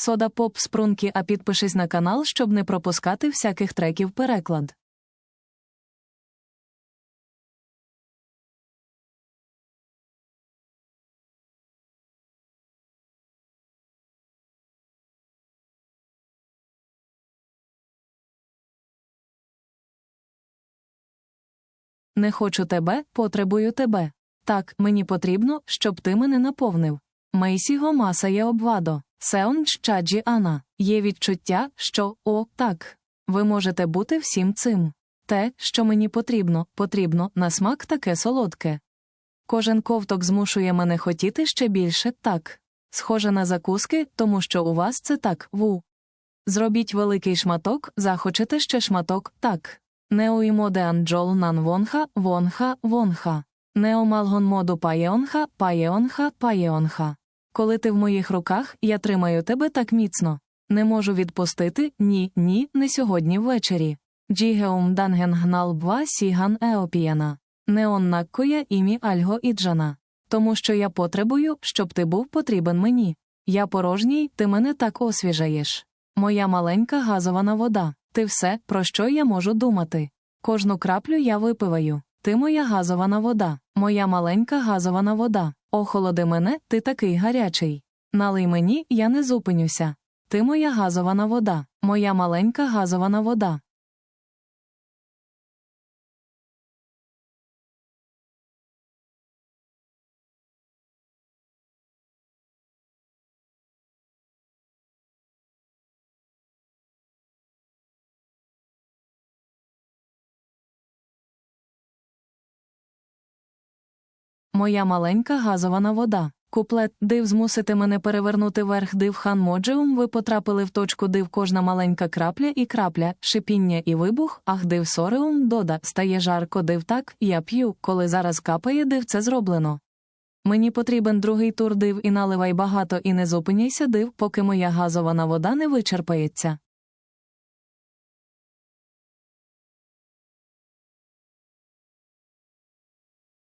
Сода поп спрунки, а підпишись на канал, щоб не пропускати всяких треків переклад. Не хочу тебе, потребую тебе. Так, мені потрібно, щоб ти мене наповнив. Мейсіго масає обвадо. Сеонч чаджі Є відчуття, що о, так. Ви можете бути всім цим. Те, що мені потрібно, потрібно, на смак таке солодке. Кожен ковток змушує мене хотіти ще більше так. Схоже на закуски, тому що у вас це так, ву. Зробіть великий шматок, захочете ще шматок, так. Неуймоде анджол нан вонха, вонха, вонха. Неомалгон моду паєонха, паєонха, паєонха. Коли ти в моїх руках, я тримаю тебе так міцно. Не можу відпустити, ні, ні, не сьогодні ввечері. Джігеум данген гнал бва сіган еопіяна. Неон наккоя імі альго іджана. Тому що я потребую, щоб ти був потрібен мені. Я порожній, ти мене так освіжаєш. Моя маленька газована вода. Ти все, про що я можу думати. Кожну краплю я випиваю. Ти моя газована вода, моя маленька газована вода. Охолоди мене, ти такий гарячий. Налий мені, я не зупинюся. Ти моя газована вода, моя маленька газована вода. Моя маленька газована вода. Куплет див змусити мене перевернути верх див хан моджеум. Ви потрапили в точку див кожна маленька крапля і крапля, шипіння і вибух, ах див сореум дода, стає жарко див так, я п'ю, коли зараз капає див це зроблено. Мені потрібен другий тур див і наливай багато і не зупиняйся див, поки моя газована вода не вичерпається.